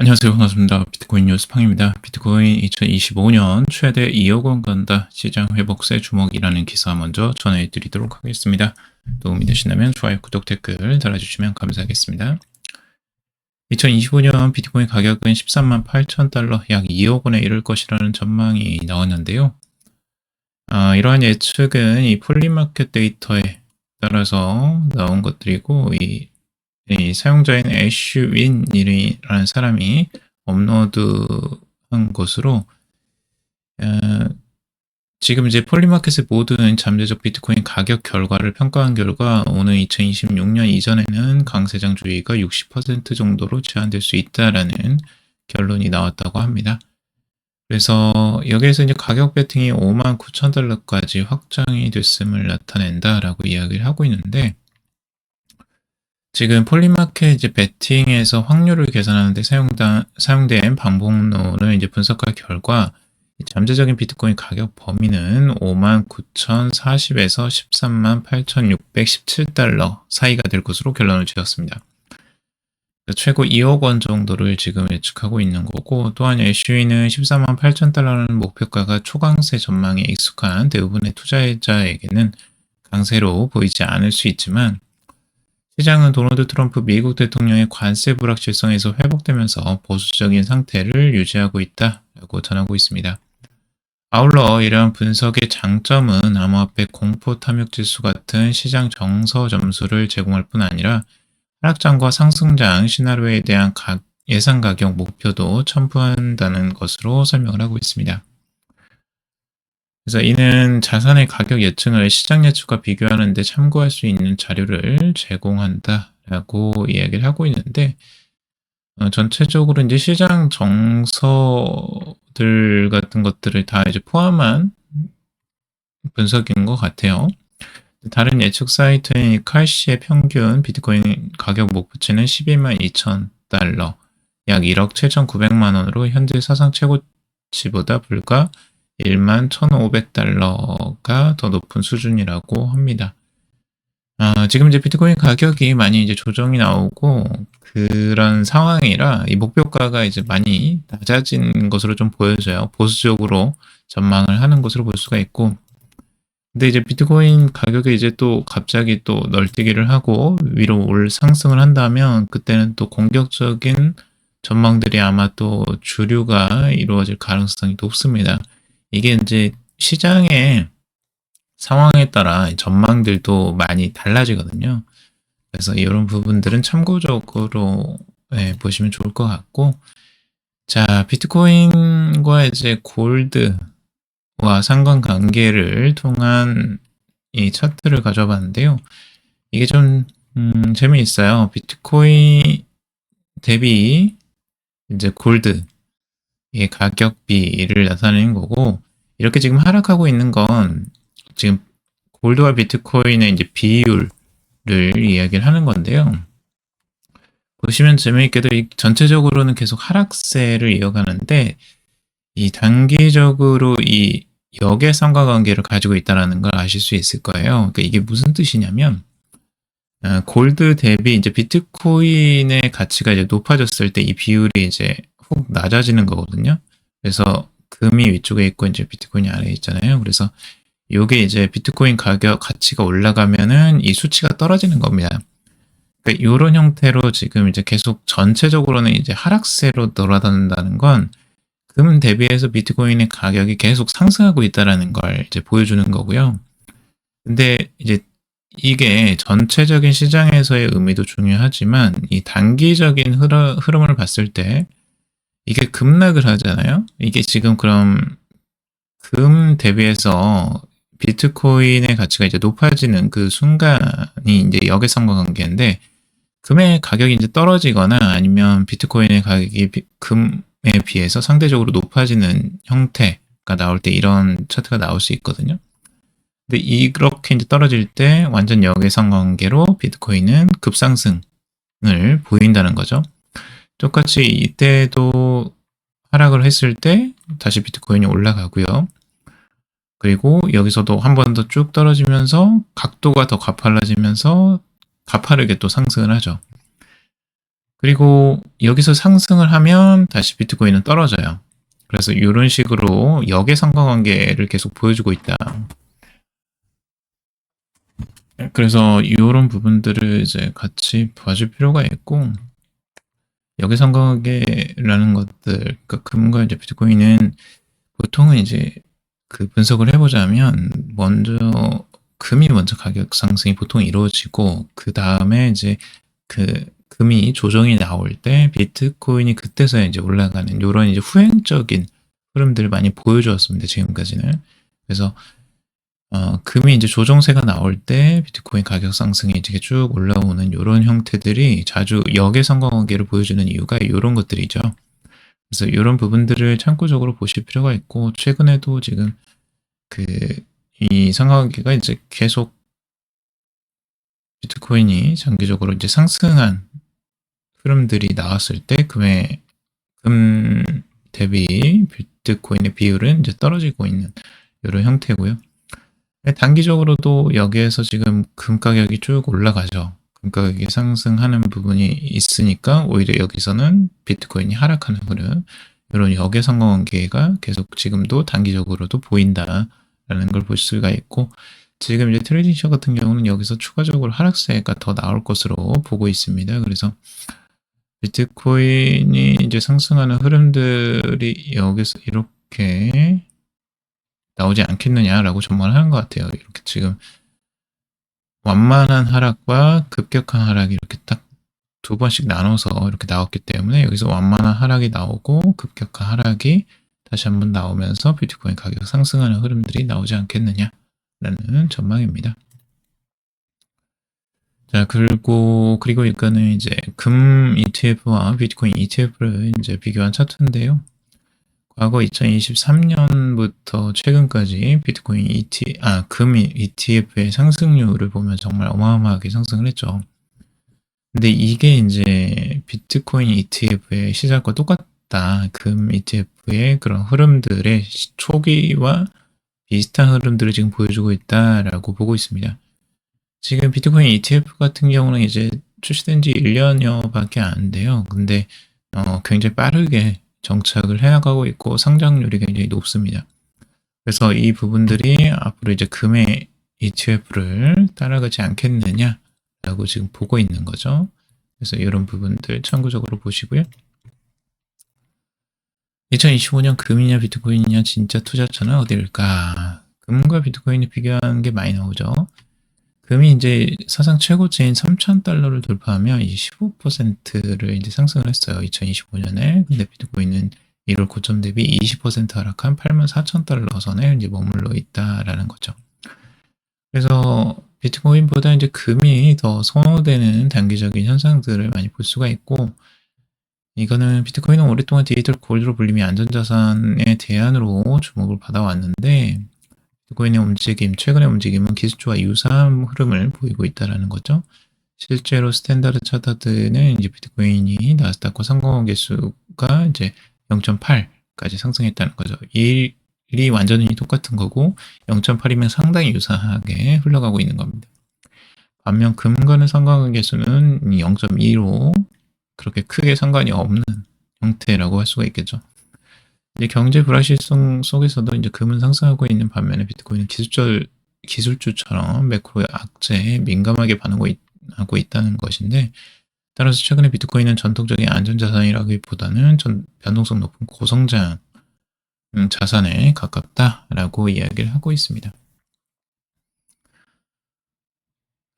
안녕하세요. 반갑습니다. 비트코인 뉴스 팡입니다. 비트코인 2025년 최대 2억 원 간다 시장 회복세 주목이라는 기사 먼저 전해드리도록 하겠습니다. 도움이 되신다면 좋아요, 구독, 댓글 달아주시면 감사하겠습니다. 2025년 비트코인 가격은 13만 8천 달러, 약 2억 원에 이를 것이라는 전망이 나왔는데요. 아, 이러한 예측은 이 폴리마켓 데이터에 따라서 나온 것들이고 이, 이 사용자인 애쉬윈이라는 사람이 업로드한 것으로 어, 지금 이제 폴리마켓의 모든 잠재적 비트코인 가격 결과를 평가한 결과 오늘 2026년 이전에는 강세장주의가 60% 정도로 제한될 수 있다라는 결론이 나왔다고 합니다. 그래서 여기에서 이제 가격 배팅이 5만 9천 달러까지 확장이 됐음을 나타낸다라고 이야기를 하고 있는데 지금 폴리마켓 이제 베팅에서 확률을 계산하는데 사용다, 사용된 방법론을 이제 분석할 결과 잠재적인 비트코인 가격 범위는 5만 9,040에서 13만 8,617달러 사이가 될 것으로 결론을 지었습니다. 최고 2억 원 정도를 지금 예측하고 있는 거고 또한 애쉬는 14만 8천 달러라는 목표가가 초강세 전망에 익숙한 대부분의 투자자에게는 강세로 보이지 않을 수 있지만 시장은 도널드 트럼프 미국 대통령의 관세 불확실성에서 회복되면서 보수적인 상태를 유지하고 있다라고 전하고 있습니다. 아울러 이러한 분석의 장점은 암호화폐 공포 탐욕 지수 같은 시장 정서 점수를 제공할 뿐 아니라 하락장과 상승장 시나리오에 대한 예상 가격 목표도 첨부한다는 것으로 설명을 하고 있습니다. 그래서 이는 자산의 가격 예측을 시장 예측과 비교하는 데 참고할 수 있는 자료를 제공한다라고 이야기를 하고 있는데 어, 전체적으로 이제 시장 정서들 같은 것들을 다 이제 포함한 분석인 것 같아요. 다른 예측 사이트인 칼시의 평균 비트코인 가격 목표치는 12만 2천 달러, 약 1억 7,900만 원으로 현재 사상 최고치보다 불과 1만 1,500달러가 더 높은 수준이라고 합니다. 아, 지금 이제 비트코인 가격이 많이 이제 조정이 나오고 그런 상황이라 이 목표가가 이제 많이 낮아진 것으로 좀 보여져요. 보수적으로 전망을 하는 것으로 볼 수가 있고. 근데 이제 비트코인 가격이 이제 또 갑자기 또 널뛰기를 하고 위로 올 상승을 한다면 그때는 또 공격적인 전망들이 아마 또 주류가 이루어질 가능성이 높습니다. 이게 이제 시장의 상황에 따라 전망들도 많이 달라지거든요. 그래서 이런 부분들은 참고적으로 네, 보시면 좋을 것 같고, 자, 비트코인과 이제 골드와 상관관계를 통한 이 차트를 가져봤는데요. 이게 좀, 음, 재미있어요. 비트코인 대비 이제 골드, 이 가격비를 나타내는 거고, 이렇게 지금 하락하고 있는 건 지금 골드와 비트코인의 이제 비율을 이야기를 하는 건데요. 보시면 재미있게도 전체적으로는 계속 하락세를 이어가는데 이 단기적으로 이 역의 상관관계를 가지고 있다는 걸 아실 수 있을 거예요. 그러니까 이게 무슨 뜻이냐면 어, 골드 대비 이제 비트코인의 가치가 이제 높아졌을 때 이 비율이 이제 훅 낮아지는 거거든요. 그래서 금이 위쪽에 있고 이제 비트코인이 아래에 있잖아요. 그래서 요게 이제 비트코인 가격 가치가 올라가면은 이 수치가 떨어지는 겁니다. 그러니까 이런 형태로 지금 이제 계속 전체적으로는 이제 하락세로 돌아다닌다는 건 금 대비해서 비트코인의 가격이 계속 상승하고 있다라는 걸 이제 보여주는 거고요. 근데 이제 이게 전체적인 시장에서의 의미도 중요하지만 이 단기적인 흐름을 봤을 때 이게 급락을 하잖아요. 이게 지금 그럼 금 대비해서 비트코인의 가치가 이제 높아지는 그 순간이 이제 역외상관 관계인데 금의 가격이 이제 떨어지거나 아니면 비트코인의 가격이 금에 비해서 상대적으로 높아지는 형태가 나올 때 이런 차트가 나올 수 있거든요. 근데 이렇게 이제 떨어질 때 완전 역외상 관계로 비트코인은 급상승을 보인다는 거죠. 똑같이 이때도 하락을 했을 때 다시 비트코인이 올라가고요. 그리고 여기서도 한 번 더 쭉 떨어지면서 각도가 더 가팔라지면서 가파르게 또 상승을 하죠. 그리고 여기서 상승을 하면 다시 비트코인은 떨어져요. 그래서 이런 식으로 역의 상관관계를 계속 보여주고 있다. 그래서 이런 부분들을 이제 같이 봐줄 필요가 있고 역의 상관관계라는 것들, 그러니까 금과 이제 비트코인은 보통은 이제 그 분석을 해보자면 먼저 금이 먼저 가격 상승이 보통 이루어지고 그 다음에 이제 그 금이 조정이 나올 때 비트코인이 그때서야 이제 올라가는 이런 이제 후행적인 흐름들을 많이 보여주었습니다. 지금까지는. 그래서 어, 금이 이제 조정세가 나올 때 비트코인 가격 상승이 이렇게 쭉 올라오는 이런 형태들이 자주 역의 상관관계를 보여주는 이유가 이런 것들이죠. 그래서 이런 부분들을 참고적으로 보실 필요가 있고 최근에도 지금 그 이 상관관계가 이제 계속 비트코인이 장기적으로 이제 상승한 흐름들이 나왔을 때 금의 금 대비 비트코인의 비율은 이제 떨어지고 있는 이런 형태고요. 단기적으로도 여기에서 지금 금 가격이 쭉 올라가죠. 금 가격이 상승하는 부분이 있으니까 오히려 여기서는 비트코인이 하락하는 흐름 이런 역의 상관관계가 계속 지금도 단기적으로도 보인다라는 걸 볼 수가 있고 지금 이제 트레이딩 셔 같은 경우는 여기서 추가적으로 하락세가 더 나올 것으로 보고 있습니다. 그래서 비트코인이 이제 상승하는 흐름들이 여기서 이렇게 나오지 않겠느냐라고 전망을 하는 것 같아요. 이렇게 지금 완만한 하락과 급격한 하락이 이렇게 딱 두 번씩 나눠서 이렇게 나왔기 때문에 여기서 완만한 하락이 나오고 급격한 하락이 다시 한번 나오면서 비트코인 가격 상승하는 흐름들이 나오지 않겠느냐라는 전망입니다. 자, 그리고, 그리고 이거는 이제 금 ETF와 비트코인 ETF를 이제 비교한 차트인데요. 과거 2023년부터 최근까지 비트코인 ET, 아, 금 ETF의 상승률을 보면 정말 어마어마하게 상승을 했죠. 근데 이게 이제 비트코인 ETF의 시작과 똑같다. 금 ETF의 그런 흐름들의 초기와 비슷한 흐름들을 지금 보여주고 있다라고 보고 있습니다. 지금 비트코인 ETF 같은 경우는 이제 출시된 지 1년여 밖에 안 돼요. 근데 어, 굉장히 빠르게 정착을 해나가고 있고 상장률이 굉장히 높습니다. 그래서 이 부분들이 앞으로 이제 금의 ETF를 따라가지 않겠느냐라고 지금 보고 있는 거죠. 그래서 이런 부분들 참고적으로 보시고요. 2025년 금이냐 비트코인이냐 진짜 투자처는 어디일까? 금과 비트코인을 비교하는 게 많이 나오죠. 금이 이제 사상 최고치인 3,000달러를 돌파하면 이제 15%를 이제 상승을 했어요. 2025년에. 근데 비트코인은 1월 고점 대비 20% 하락한 84,000달러 선에 이제 머물러 있다라는 거죠. 그래서 비트코인보다 이제 금이 더 선호되는 단기적인 현상들을 많이 볼 수가 있고, 이거는 비트코인은 오랫동안 디지털 골드로 불리며 안전자산의 대안으로 주목을 받아왔는데, 비트코인의 움직임, 최근의 움직임은 기술주와 유사한 흐름을 보이고 있다는 거죠. 실제로 스탠다드 차트는 이제 비트코인이 나스닥과 상관관 계수가 이제 0.8까지 상승했다는 거죠. 1이 완전히 똑같은 거고 0.8이면 상당히 유사하게 흘러가고 있는 겁니다. 반면 금과의 상관관 계수는 0.2로 그렇게 크게 상관이 없는 형태라고 할 수가 있겠죠. 이제 경제 불확실성 속에서도 이제 금은 상승하고 있는 반면에 비트코인은 기술적 기술주처럼 매크로의 악재에 민감하게 반응하고 있다는 것인데 따라서 최근에 비트코인은 전통적인 안전자산이라기보다는 전 변동성 높은 고성장 음, 자산에 가깝다라고 이야기를 하고 있습니다.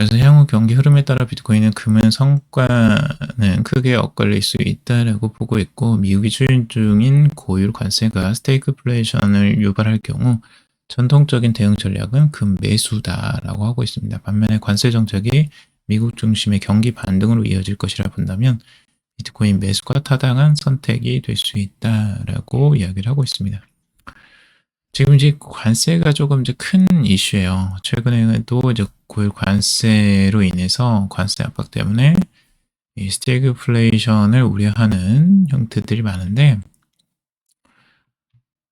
그래서 향후 경기 흐름에 따라 비트코인은 금은 성과는 크게 엇갈릴 수 있다라고 보고 있고 미국이 추진 중인 고율 관세가 스테이크플레이션을 유발할 경우 전통적인 대응 전략은 금 매수다라고 하고 있습니다. 반면에 관세 정책이 미국 중심의 경기 반등으로 이어질 것이라 본다면 비트코인 매수가 타당한 선택이 될 수 있다라고 이야기를 하고 있습니다. 지금 이제 관세가 조금 이제 큰 이슈예요. 최근에도 이제 고율 관세로 인해서 관세 압박 때문에 이 스태그플레이션을 우려하는 형태들이 많은데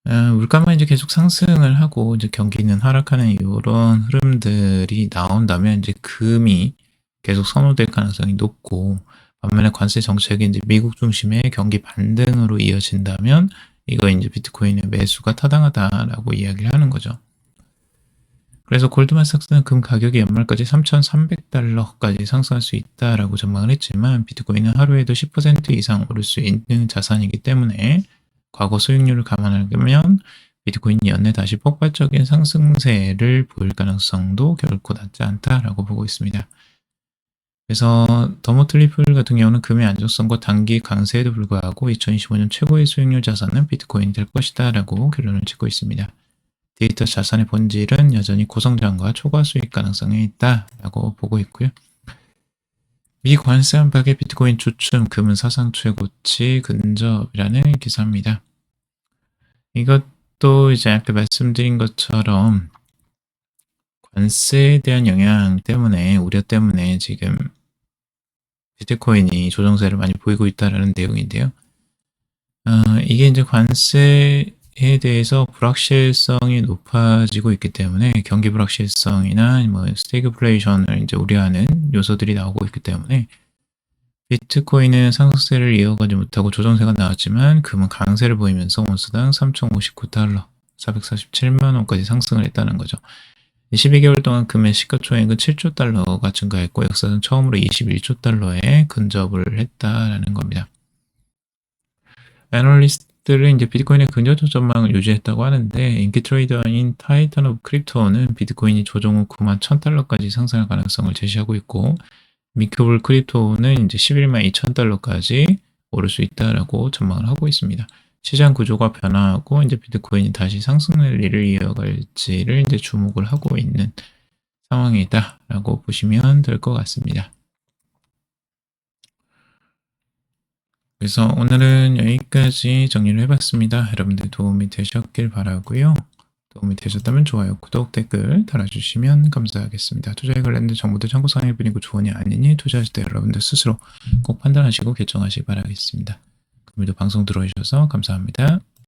어, 물가만 이제 계속 상승을 하고 이제 경기는 하락하는 이런 흐름들이 나온다면 이제 금이 계속 선호될 가능성이 높고 반면에 관세 정책이 이제 미국 중심의 경기 반등으로 이어진다면 이거 이제 비트코인의 매수가 타당하다라고 이야기를 하는 거죠. 그래서 골드만삭스는 금 가격이 연말까지 3,300달러까지 상승할 수 있다라고 전망을 했지만 비트코인은 하루에도 10% 이상 오를 수 있는 자산이기 때문에 과거 수익률을 감안하면 비트코인이 연내 다시 폭발적인 상승세를 보일 가능성도 결코 낮지 않다라고 보고 있습니다. 그래서 더모 트리플 같은 경우는 금의 안정성과 단기 강세에도 불구하고 2025년 최고의 수익률 자산은 비트코인이 될 것이다 라고 결론을 짓고 있습니다. 데이터 자산의 본질은 여전히 고성장과 초과 수익 가능성에 있다 라고 보고 있고요. 미 관세 안팎의 비트코인 주춤 금은 사상 최고치 근접이라는 기사입니다. 이것도 이제 아까 말씀드린 것처럼 관세에 대한 영향 때문에 우려 때문에 지금 비트코인이 조정세를 많이 보이고 있다는 내용인데요. 어, 이게 이제 관세에 대해서 불확실성이 높아지고 있기 때문에 경기 불확실성이나 뭐 스태그플레이션을 이제 우려하는 요소들이 나오고 있기 때문에 비트코인은 상승세를 이어가지 못하고 조정세가 나왔지만 금은 강세를 보이면서 온수당 3,059달러, 447만 원까지 상승을 했다는 거죠. 12개월 동안 금의 시가총액은 7조 달러가 증가했고 역사상 처음으로 21조 달러에 근접을 했다라는 겁니다. 애널리스트들은 이제 비트코인의 긍정적 전망을 유지했다고 하는데 인기 트레이더인 타이탄 오브 크립토는 비트코인이 조정 후 9만 1000달러까지 상승할 가능성을 제시하고 있고 미크블 크립토는 이제 11만 2000달러까지 오를 수 있다라고 전망을 하고 있습니다. 시장 구조가 변화하고 이제 비트코인이 다시 상승 랠리를 이어갈지를 이제 주목을 하고 있는 상황이다라고 보시면 될 것 같습니다. 그래서 오늘은 여기까지 정리를 해봤습니다. 여러분들 도움이 되셨길 바라고요. 도움이 되셨다면 좋아요, 구독, 댓글 달아주시면 감사하겠습니다. 투자에 관련된 정보도 참고사항일 뿐이고 조언이 아니니 투자하실 때 여러분들 스스로 꼭 판단하시고 결정하시기 바라겠습니다. 오늘도 방송 들어주셔서 감사합니다.